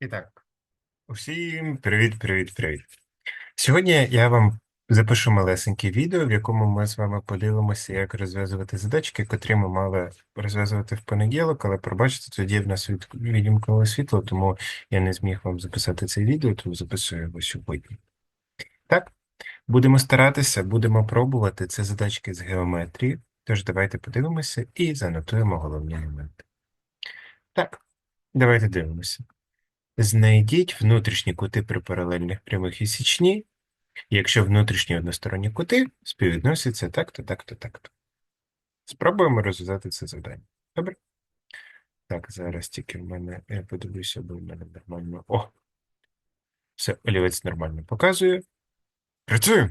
І так, усім привіт, привіт, привіт. Сьогодні я вам запишу малесеньке відео, в якому ми з вами подивимося, як розв'язувати задачки, котрі ми мали розв'язувати в понеділок, але пробачте, тоді в нас відімкнуло світло, тому я не зміг вам записати це відео, тому записую його сьогодні. Так, будемо старатися, будемо пробувати. Це задачки з геометрії. Тож давайте подивимося і занотуємо головні моменти. Так, давайте дивимося. Знайдіть внутрішні кути при паралельних прямих і січні, якщо внутрішні односторонні кути співвідносяться так-то, так-то, так-то. Спробуємо розв'язати це завдання. Добре? Так, зараз тільки в мене, я подивлюся, бо в мене нормально. О! Все, олівець нормально показує. Працюємо!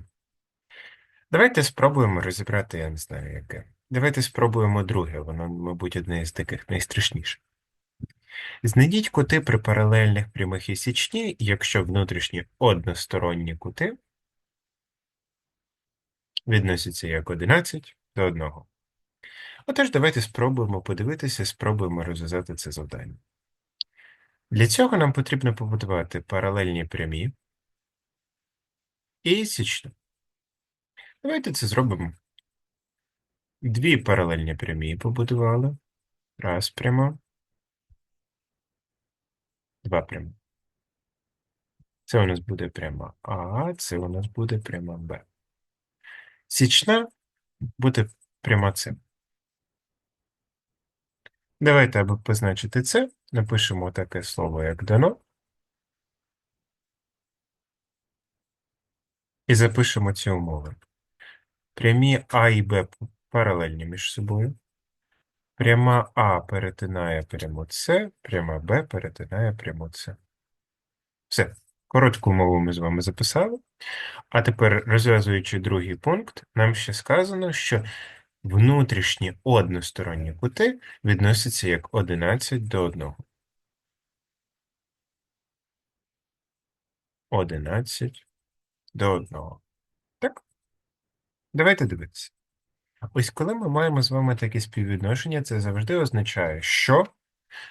Давайте спробуємо розібрати, я не знаю, яке. Давайте спробуємо друге, воно, мабуть, одне із таких найстрашніших. Знайдіть кути при паралельних прямих і січні, якщо внутрішні односторонні кути відносяться як 11 до 1. Отож, давайте спробуємо подивитися, спробуємо розв'язати це завдання. Для цього нам потрібно побудувати паралельні прямі і січну. Давайте це зробимо. Дві паралельні прямі побудували. Раз пряма. Два пряма. Це у нас буде пряма А, це у нас буде пряма Б. Січна буде пряма С. Давайте, аби позначити це, напишемо таке слово, як дано. І запишемо ці умови. Прямі А і Б паралельні між собою. Пряма А перетинає пряму С, пряма Б перетинає пряму С. Все. Коротку умову ми з вами записали. А тепер, розв'язуючи другий пункт, нам ще сказано, що внутрішні односторонні кути відносяться як 11 до 1. 11 до 1. Так? Давайте дивитися. Ось коли ми маємо з вами такі співвідношення, це завжди означає, що,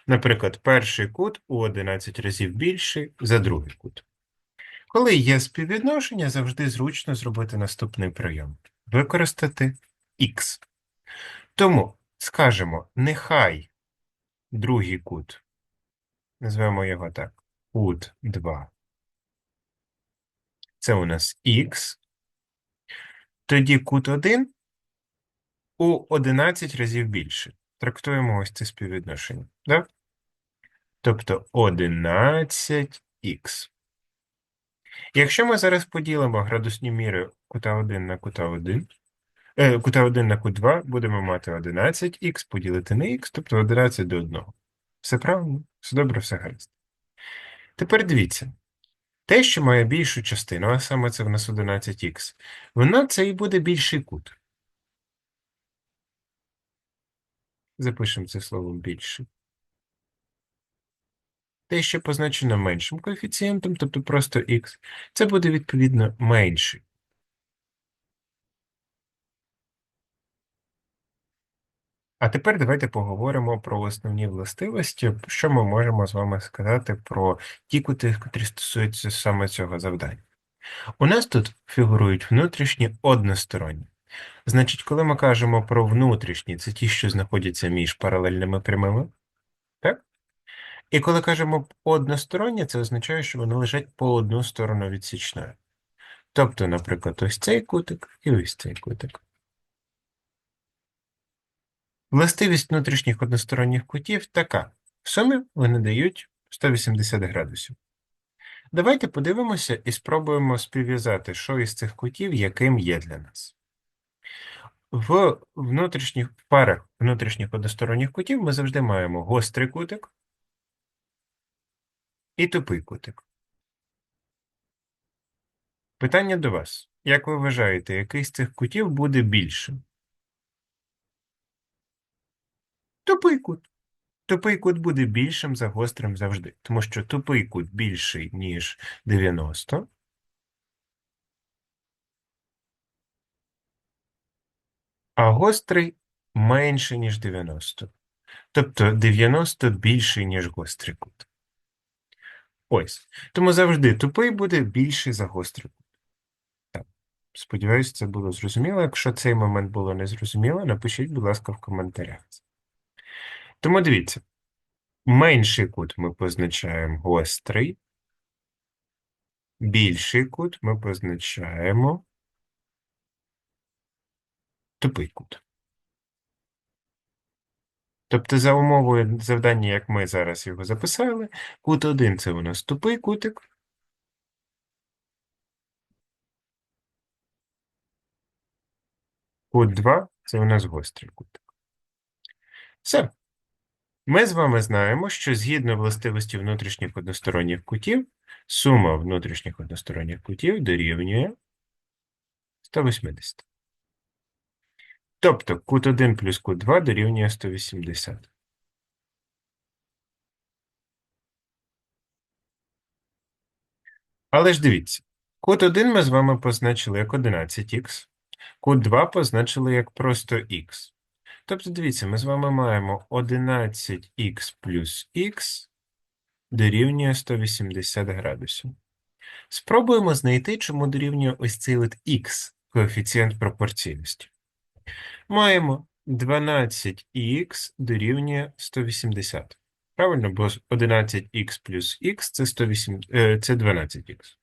наприклад, перший кут у 11 разів більший за другий кут. Коли є співвідношення, завжди зручно зробити наступний прийом. Використати х. Тому скажемо, нехай другий кут, назвемо його так, кут 2. Це у нас х. Тоді кут 1 у 11 разів більше. Трактуємо ось це співвідношення. Да? Тобто 11х. Якщо ми зараз поділимо градусні міри кута 1 на кута 1, е, кута 1 на кут 2, будемо мати 11х поділити на х, тобто 11 до 1. Все правильно? Все добре, все гаразд. Тепер дивіться. Те, що має більшу частину, а саме це в нас 11х, воно це і буде більший кут. Запишемо це словом більший. Те, що позначено меншим коефіцієнтом, тобто просто х, це буде відповідно менший. А тепер давайте поговоримо про основні властивості, що ми можемо з вами сказати про ті кути, котрі стосуються саме цього завдання. У нас тут фігурують внутрішні односторонні. Значить, коли ми кажемо про внутрішні, це ті, що знаходяться між паралельними прямими. Так? І коли кажемо односторонні, це означає, що вони лежать по одну сторону від січної. Тобто, наприклад, ось цей кутик і ось цей кутик. Властивість внутрішніх односторонніх кутів така. В сумі вони дають 180 градусів. Давайте подивимося і спробуємо співв'язати, що із цих кутів яким є для нас. В внутрішніх парах внутрішніх односторонніх кутів ми завжди маємо гострий кутик і тупий кутик. Питання до вас. Як ви вважаєте, який з цих кутів буде більшим? Тупий кут. Тупий кут буде більшим за гострим завжди, тому що тупий кут більший, ніж 90, а гострий менше, ніж 90. Тобто 90 більший, ніж гострий кут. Ось. Тому завжди тупий буде більший за гострий кут. Так. Сподіваюсь, це було зрозуміло. Якщо цей момент було незрозуміло, напишіть, будь ласка, в коментарях. Тому дивіться, менший кут ми позначаємо гострий, більший кут ми позначаємо тупий кут. Тобто, за умовою завдання, як ми зараз його записали, кут 1 це у нас тупий кутик. Кут 2 це у нас гострий кутик. Все. Ми з вами знаємо, що згідно властивості внутрішніх односторонніх кутів, сума внутрішніх односторонніх кутів дорівнює 180. Тобто кут 1 плюс кут 2 дорівнює 180. Але ж дивіться, кут 1 ми з вами позначили як 11х, кут 2 позначили як просто х. Тобто, дивіться, ми з вами маємо 11х плюс х дорівнює 180 градусів. Спробуємо знайти, чому дорівнює ось цей от х, коефіцієнт пропорційності. Маємо 12х дорівнює 180. Правильно, бо 11х плюс х це, 108, е, це 12х.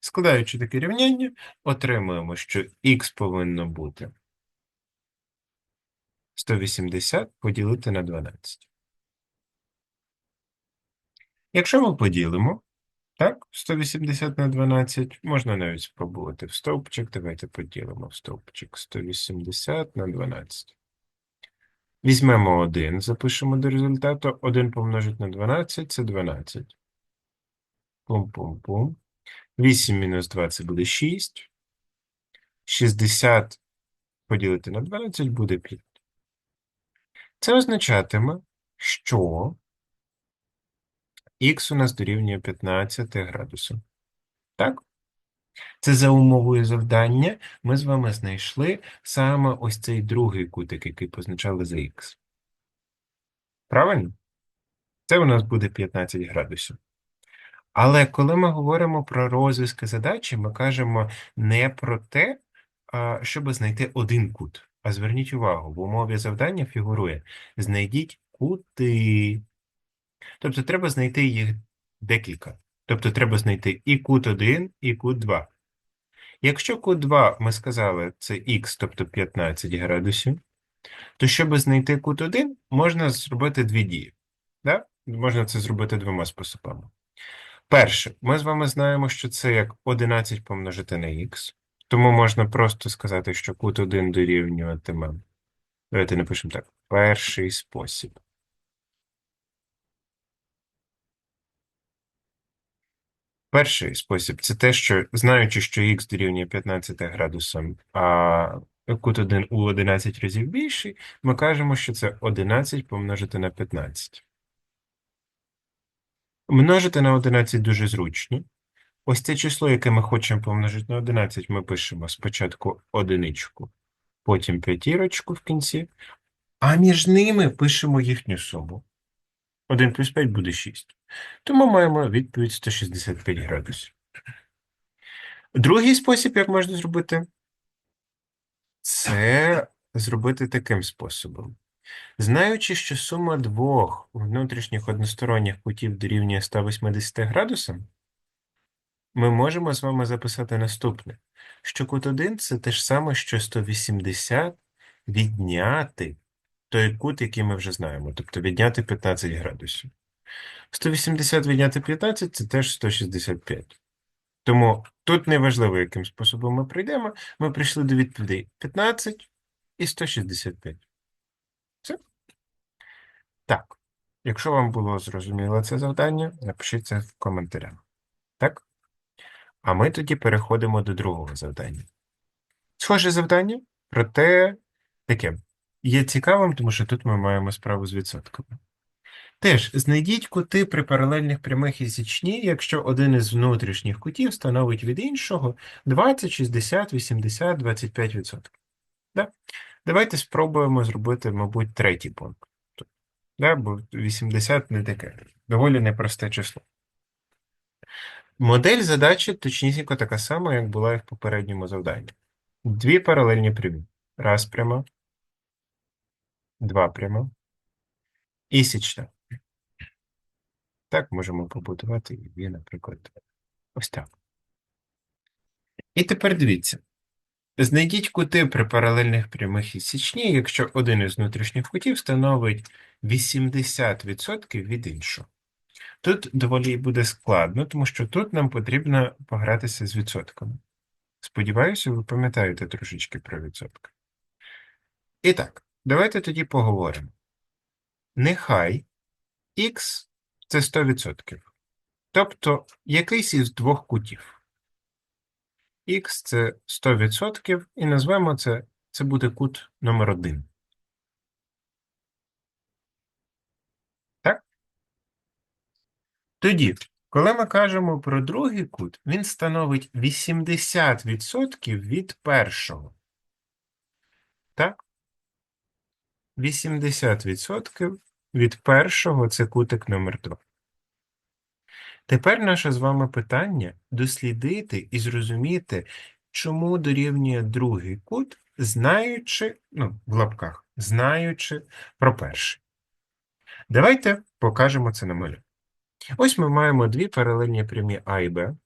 Складаючи таке рівняння, отримуємо, що х повинно бути 180 поділити на 12. Якщо ми поділимо, так, 180 на 12, можна навіть спробувати в стовпчик. Давайте поділимо в стовпчик 180 на 12. Візьмемо 1, запишемо до результату. 1 помножить на 12 – це 12. Пум-пум-пум. 8 мінус 2 – це буде 6. 60 поділити на 12 буде 5. Це означатиме, що х у нас дорівнює 15 градусів. Так? Це за умовою завдання ми з вами знайшли саме ось цей другий кутик, який позначали за х. Правильно? Це у нас буде 15 градусів. Але коли ми говоримо про розв'язки задачі, ми кажемо не про те, щоб знайти один кут. А зверніть увагу, в умові завдання фігурує знайдіть кути. Тобто треба знайти їх декілька. Тобто треба знайти і кут 1, і кут 2. Якщо кут 2 ми сказали, це х, тобто 15 градусів, то щоб знайти кут 1, можна зробити дві дії. Да? Можна це зробити двома способами. Перше, ми з вами знаємо, що це як 11 помножити на х. Тому можна просто сказати, що кут 1 дорівнюватиме. Давайте напишемо так. Перший спосіб. Перший спосіб це те, що знаючи, що х дорівнює 15 градусам, а кут 1 у 11 разів більший, ми кажемо, що це 11 помножити на 15. Множити на 11 дуже зручно. Ось це число, яке ми хочемо помножити на 11, ми пишемо спочатку одиничку, потім п'ятірочку в кінці, а між ними пишемо їхню суму. 1 плюс 5 буде 6. Тому маємо відповідь 165 градусів. Другий спосіб, як можна зробити, це зробити таким способом. Знаючи, що сума двох внутрішніх односторонніх кутів дорівнює 180 градусам, ми можемо з вами записати наступне, що кут 1 – це те ж саме, що 180 відняти той кут, який ми вже знаємо, тобто відняти 15 градусів. 180 відняти 15 – це теж 165. Тому тут неважливо, яким способом ми прийдемо, ми прийшли до відповідей 15 і 165. Все? Так. Якщо вам було зрозуміло це завдання, напишіть це в коментарях. Так? А ми тоді переходимо до другого завдання. Схоже завдання, проте таке. Є цікавим, тому що тут ми маємо справу з відсотками. Теж знайдіть кути при паралельних прямих і січні, якщо один із внутрішніх кутів становить від іншого 20, 60, 80, 25%. Да? Давайте спробуємо зробити, мабуть, третій пункт. Да? Бо 80 не таке. Доволі непросте число. Модель задачі точнісінько така сама, як була і в попередньому завданні. Дві паралельні прямі. Раз пряма, два пряма і січна. Так можемо побудувати її, наприклад, ось так. І тепер дивіться. Знайдіть кути при паралельних прямих і січні, якщо один із внутрішніх кутів становить 80% від іншого. Тут доволі буде складно, тому що тут нам потрібно погратися з відсотками. Сподіваюся, ви пам'ятаєте трошечки про відсотки. І так, давайте тоді поговоримо. Нехай х це 100%. Тобто якийсь із двох кутів. Х це 100%, і назвемо це, це буде кут номер 1. Так? Тоді, коли ми кажемо про другий кут, він становить 80% від першого. Так? 80% від першого це кутик номер 2. Тепер наше з вами питання дослідити і зрозуміти, чому дорівнює другий кут, знаючи, ну, в лапках, знаючи про перший. Давайте покажемо це на малюнку. Ось ми маємо дві паралельні прямі А і Б,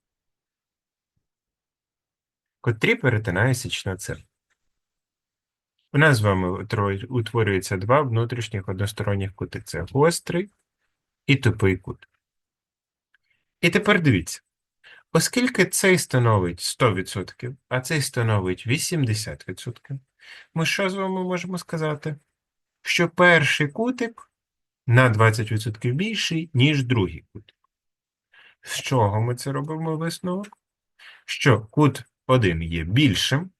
котрі перетинає січна циркля. У нас з вами утворюється два внутрішніх односторонніх кути. Це гострий і тупий кут. І тепер дивіться. Оскільки цей становить 100%, а цей становить 80%, ми що з вами можемо сказати? Що перший кутик на 20% більший, ніж другий кутик. З чого ми це робимо висновок? Що кут 1 є більшим,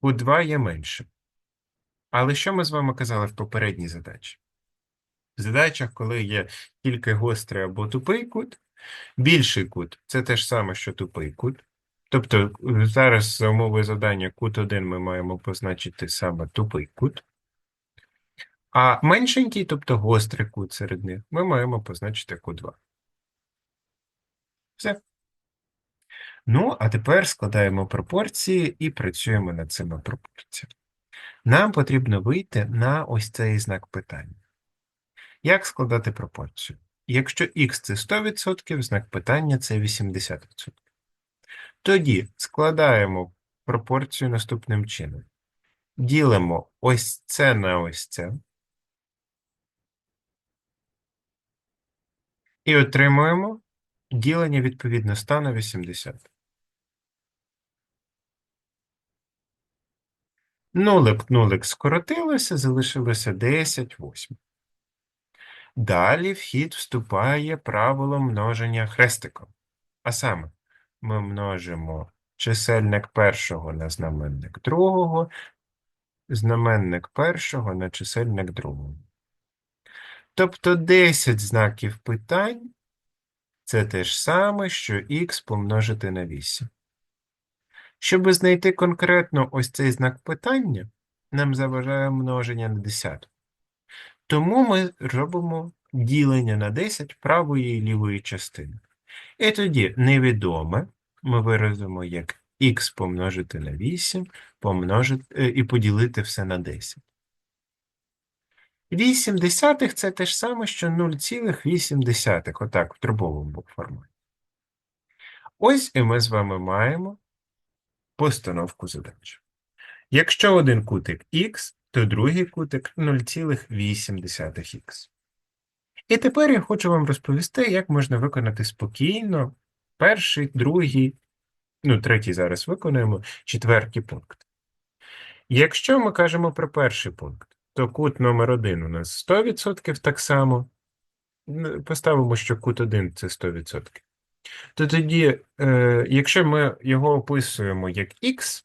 кут 2 є меншим. Але що ми з вами казали в попередній задачі? В задачах, коли є тільки гострий або тупий кут, більший кут це те ж саме, що тупий кут. Тобто е, зараз за умовою завдання кут 1 ми маємо позначити саме тупий кут. А меншенький, тобто гострий кут серед них, ми маємо позначити кут 2. Все. Ну, а тепер складаємо пропорції і працюємо над цими пропорціями. Нам потрібно вийти на ось цей знак питання. Як складати пропорцію? Якщо х це 100%, знак питання це 80%. Тоді складаємо пропорцію наступним чином. Ділимо ось це на ось це. І отримуємо ділення відповідно 100 на 80. Нулик, нулик скоротилося, залишилося 10 восьм. Далі в хід вступає правило множення хрестиком. А саме, ми множимо чисельник першого на знаменник другого, знаменник першого на чисельник другого. Тобто 10 знаків питань це те ж саме, що х помножити на 8. Щоб знайти конкретно ось цей знак питання, нам заважає множення на 10. Тому ми робимо ділення на 10 правої і лівої частини. І тоді невідоме ми виразимо як х помножити на 8 помножити, е, і поділити все на 10. 8 десятих – це те ж саме, що 0,8, отак, в дробовому форматі. Ось і ми з вами маємо постановку задач. Якщо один кутик х, то другий кутик 0,8х. І тепер я хочу вам розповісти, як можна виконати спокійно перший, другий, ну, третій зараз виконуємо, четвертий пункт. Якщо ми кажемо про перший пункт, то кут номер 1 у нас 100% так само. Поставимо, що кут 1 це 100%. То тоді, е, якщо ми його описуємо як х,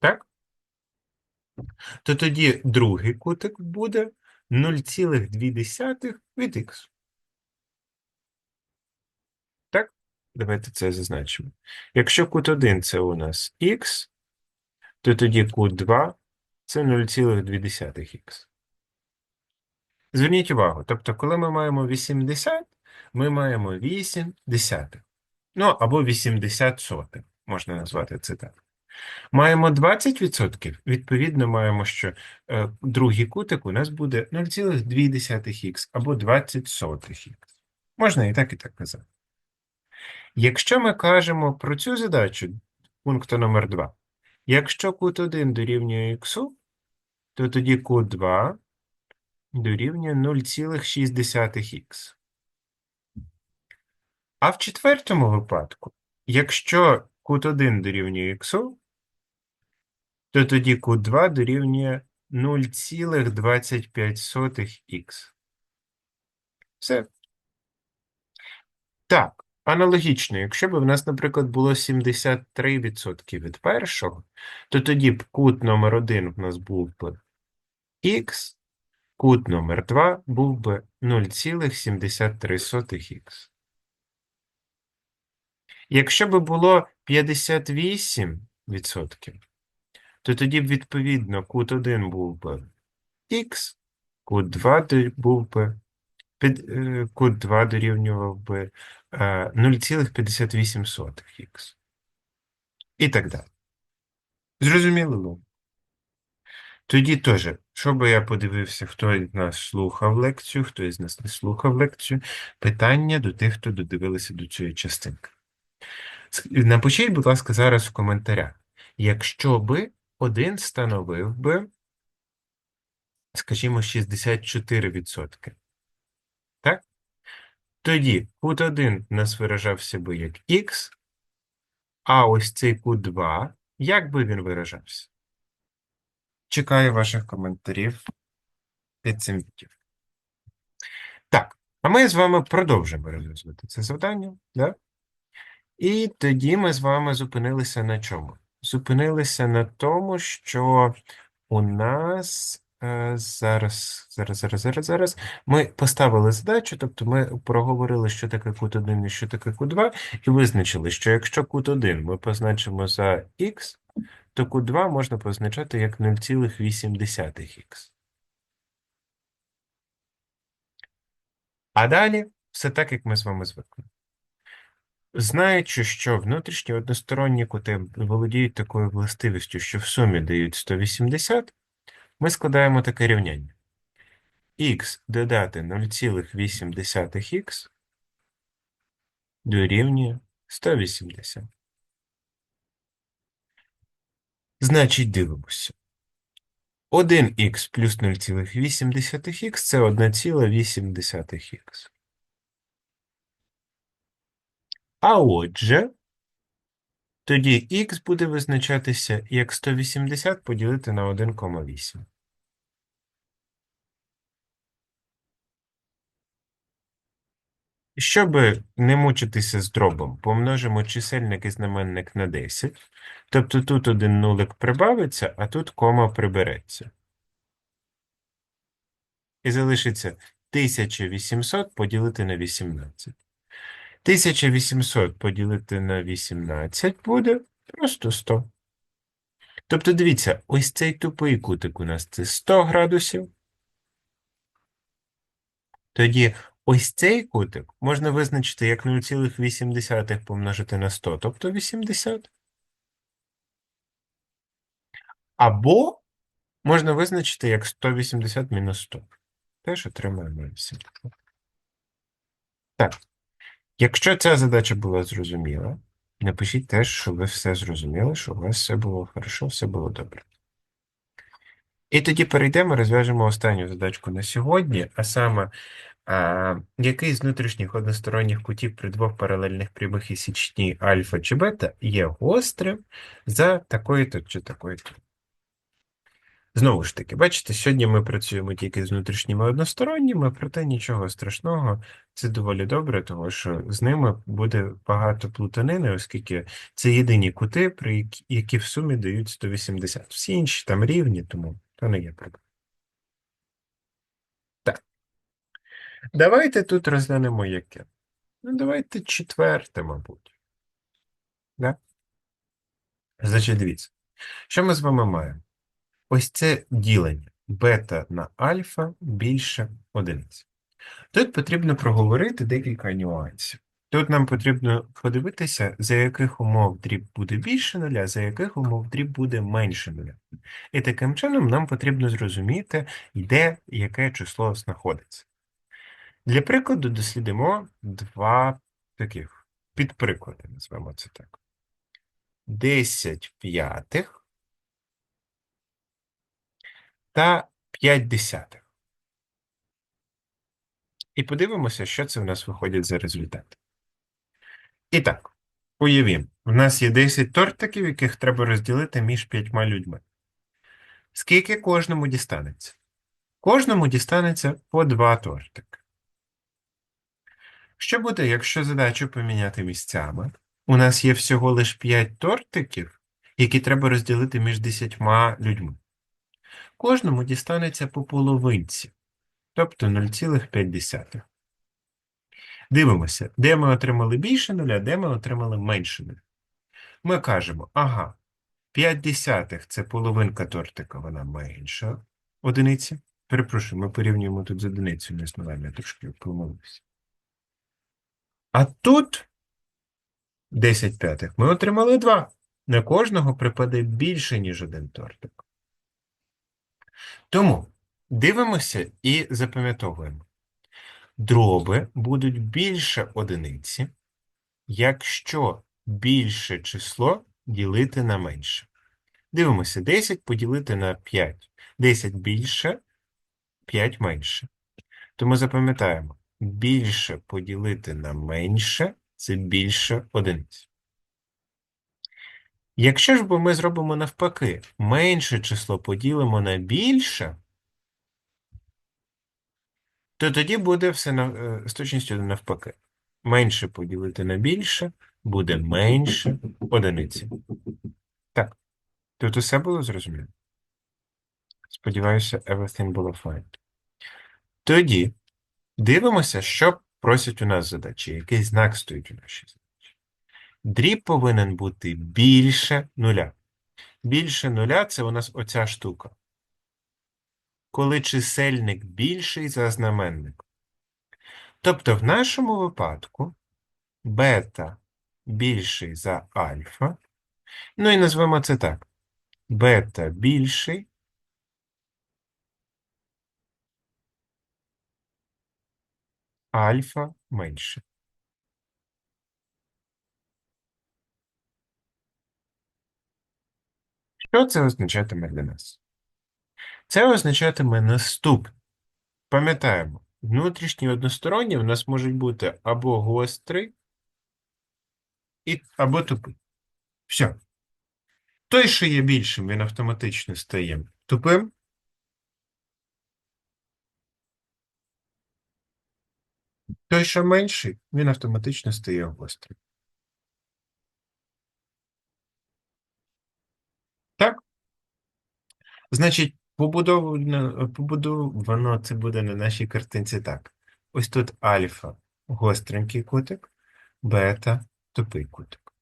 так? То тоді другий кутик буде 0,2 від х. Так? Давайте це зазначимо. Якщо кут 1 це у нас х, то тоді кут 2 це 0,2х. Зверніть увагу, тобто, коли ми маємо 80, ми маємо 8 десятих. Ну, або 80 сотих, можна назвати це так. Маємо 20%, відповідно, маємо, що е, другий кутик у нас буде 0,2х або 20 сотих х. Можна і так, і так казати. Якщо ми кажемо про цю задачу пункту номер 2, якщо кут 1 дорівнює х, то тоді кут 2 дорівнює 0,6х. А в четвертому випадку, якщо кут 1 дорівнює х, то тоді кут 2 дорівнює 0,25х. Все. Так, аналогічно, якщо б в нас, наприклад, було 73% від першого, то тоді б кут номер 1 в нас був би х, кут номер 2 був би 0,73х. Якщо б було 58%, то тоді б, відповідно, кут 1 був би х, кут 2 був би, під- е, кут 2 дорівнював би е, 0,58х. І так далі. Зрозуміло? ну? Тоді теж, щоб я подивився, хто із нас слухав лекцію, хто із нас не слухав лекцію, питання до тих, хто додивилися до цієї частинки. Напишіть, будь ласка, зараз в коментарях, якщо би один становив би, скажімо, 64%. Так? Тоді кут 1 у нас виражався би як х, а ось цей кут 2, як би він виражався? Чекаю ваших коментарів під цим відео. Так, а ми з вами продовжимо розв'язувати це завдання. Да? І тоді ми з вами зупинилися на чому? Зупинилися на тому, що у нас е, зараз, зараз, зараз, зараз, зараз. Ми поставили задачу, тобто ми проговорили, що таке кут 1 і що таке кут 2, і визначили, що якщо кут 1 ми позначимо за х, то кут 2 можна позначати як 0,8х. А далі все так, як ми з вами звикли. Знаючи, що внутрішні односторонні кути володіють такою властивістю, що в сумі дають 180, ми складаємо таке рівняння. х додати 0,8х дорівнює 180. Значить, дивимося. 1х плюс 0,8х – це 1,8х. А отже, тоді х буде визначатися як 180 поділити на 1,8. Щоб не мучитися з дробом, помножимо чисельник і знаменник на 10. Тобто тут один нулик прибавиться, а тут кома прибереться. І залишиться 1800 поділити на 18. 1800 поділити на 18 буде просто 100. Тобто, дивіться, ось цей тупий кутик у нас це 100 градусів. Тоді ось цей кутик можна визначити як 0,8 помножити на 100, тобто 80. Або можна визначити як 180 мінус 100. Теж отримаємо 80. Так. Якщо ця задача була зрозуміла, напишіть теж, що ви все зрозуміли, що у вас все було хорошо, все було добре. І тоді перейдемо, розв'яжемо останню задачку на сьогодні, а саме, а, який з внутрішніх односторонніх кутів при двох паралельних прямих і січні альфа чи бета є гострим за такою-то чи такою-то. Знову ж таки, бачите, сьогодні ми працюємо тільки з внутрішніми односторонніми, проте нічого страшного, це доволі добре, тому що з ними буде багато плутанини, оскільки це єдині кути, при які, в сумі дають 180. Всі інші там рівні, тому то не є проблема. Так. Давайте тут розглянемо яке. Ну, давайте четверте, мабуть. Да? Значить, дивіться, що ми з вами маємо? Ось це ділення бета на альфа більше одиниці. Тут потрібно проговорити декілька нюансів. Тут нам потрібно подивитися, за яких умов дріб буде більше нуля, за яких умов дріб буде менше нуля. І таким чином нам потрібно зрозуміти, де яке число знаходиться. Для прикладу дослідимо два таких підприклади, назвемо це так. 10 п'ятих та 5 десятих. І подивимося, що це в нас виходить за результат. І так, уявімо, в нас є 10 тортиків, яких треба розділити між п'ятьма людьми. Скільки кожному дістанеться? Кожному дістанеться по два тортики. Що буде, якщо задачу поміняти місцями? У нас є всього лише 5 тортиків, які треба розділити між 10 людьми. Кожному дістанеться по половинці, тобто 0,5. Дивимося, де ми отримали більше нуля, де ми отримали менше нуля. Ми кажемо, ага, 5 десятих – це половинка тортика, вона менша одиниці. Перепрошую, ми порівнюємо тут з одиницею, не з я трошки помилився. А тут 10 п'ятих ми отримали 2. На кожного припаде більше, ніж один тортик. Тому дивимося і запам'ятовуємо. Дроби будуть більше одиниці, якщо більше число ділити на менше. Дивимося, 10 поділити на 5. 10 більше, 5 менше. Тому запам'ятаємо, більше поділити на менше – це більше одиниць. Якщо ж бо ми зробимо навпаки, менше число поділимо на більше, то тоді буде все на, е, з точністю навпаки. Менше поділити на більше буде менше одиниці. Так. Тут усе було зрозуміло? Сподіваюся, everything було fine. Тоді дивимося, що просять у нас задачі, який знак стоїть у нашій задачі. Дріб повинен бути більше нуля. Більше нуля – це у нас оця штука. Коли чисельник більший за знаменник. Тобто в нашому випадку бета більший за альфа. Ну і назвемо це так. Бета більший альфа менше. Що це означатиме для нас? Це означатиме наступне. Пам'ятаємо, внутрішні односторонні в нас можуть бути або гострий, або тупий. Все. Той, що є більшим, він автоматично стає тупим. Той, що менший, він автоматично стає гострим. Так? Значить, побудовано, побудовано це буде на нашій картинці так. Ось тут альфа гостренький кутик, бета тупий кутик.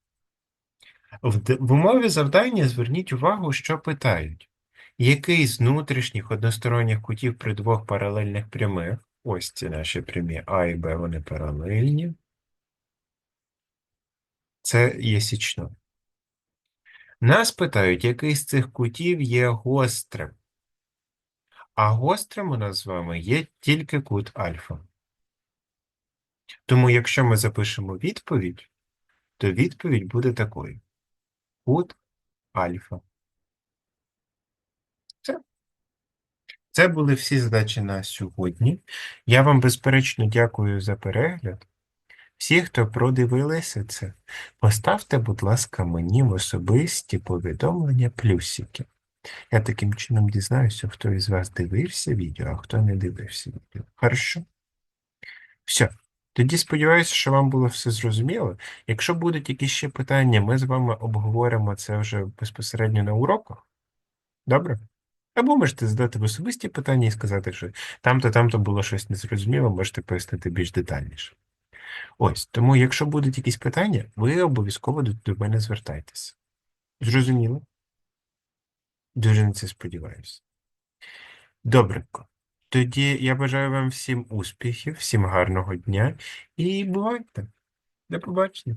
В, в умові завдання зверніть увагу, що питають. Який з внутрішніх односторонніх кутів при двох паралельних прямих, ось ці наші прямі А і Б, вони паралельні, це є січно. Нас питають, який з цих кутів є гострим. А гострим у нас з вами є тільки кут альфа. Тому якщо ми запишемо відповідь, то відповідь буде такою. Кут альфа. Все. Це були всі задачі на сьогодні. Я вам безперечно дякую за перегляд. Всі, хто продивилися це, поставте, будь ласка, мені в особисті повідомлення плюсики. Я таким чином дізнаюся, хто із вас дивився відео, а хто не дивився відео. Хорошо? Все. Тоді сподіваюся, що вам було все зрозуміло. Якщо будуть якісь ще питання, ми з вами обговоримо це вже безпосередньо на уроках. Добре? Або можете задати в особисті питання і сказати, що там-то, там-то було щось незрозуміло, можете пояснити більш детальніше. Ось, тому, якщо будуть якісь питання, ви обов'язково до, мене звертайтеся. Зрозуміло? Дуже на це сподіваюся. Добренько. Тоді я бажаю вам всім успіхів, всім гарного дня і бувайте. До побачення.